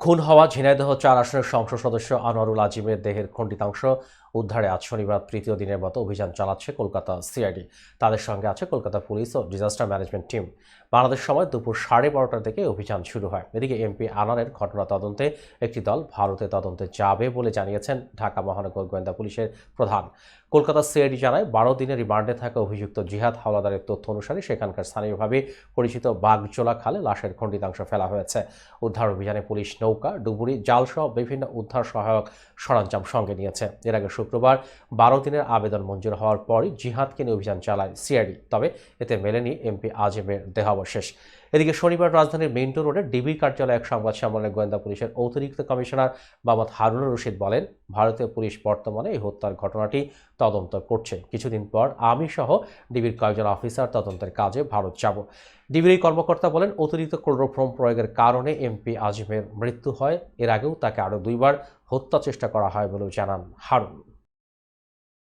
খুন হওয়া ঝিনাইদহ চার আসনের সংসদ সদস্য আনোয়ারুল আজিমের দেহের খণ্ডিতাংশ উদ্ধারে আজ শনিবার তৃতীয় দিনের মতো অভিযান চালাচ্ছে কলকাতা সিআইডি। তাদের সঙ্গে আছে কলকাতা পুলিশ ও ডিজাস্টার ম্যানেজমেন্ট টিম। বাংলাদেশ সময় দুপুর সাড়ে বারোটার দিকে অভিযান শুরু হয়। এদিকে এমপি আনারের ঘটনা তদন্তে একটি দল ভারতে তদন্তে যাবে বলে জানিয়েছেন ঢাকা মহানগর গোয়েন্দা পুলিশের প্রধান। কলকাতা সিআইডি জানায়, বারো দিনের রিমান্ডে থাকা অভিযুক্ত জিহাদ হাওলাদারের তথ্য অনুসারে সেখানকার স্থানীয়ভাবে পরিচিত বাগজোলা খালে লাশের খণ্ডিতাংশ ফেলা হয়েছে। উদ্ধার অভিযানে পুলিশ নৌকা, ডুবুরি জালসহ বিভিন্ন উদ্ধার সহায়ক সরঞ্জাম সঙ্গে নিয়েছে। এর আগে শুক্রবার বারো দিনের আবেদন মঞ্জুর হওয়ার পরই জিহাদকে নিয়ে অভিযান চালায় সিআইডি, তবে এতে মেলেনি এমপি আজিমের দেহাবশেষ। এদিকে শনিবার রাজধানীর মিন্টো রোডে ডিবি কার্যালয়ে এক সংবাদ সম্মেলনে গোয়েন্দা পুলিশের অতিরিক্ত কমিশনার মোহাম্মদ হারুনুর রশিদ বলেন ভারতীয় পুলিশ বর্তমানে এই হত্যার ঘটনাটি তদন্ত করছে। কিছুদিন পর আমি সহ ডিবির কয়েকজন অফিসার তদন্তের কাজে ভারত যাব। ডিবির কর্মকর্তা বলেন, অতিরিক্ত ক্লোরোফ্রম প্রয়োগের কারণে এমপি আজিমের মৃত্যু হয়। এর আগেও তাকে আরও দুইবার হত্যা চেষ্টা করা হয় বলেও জানান হারুন।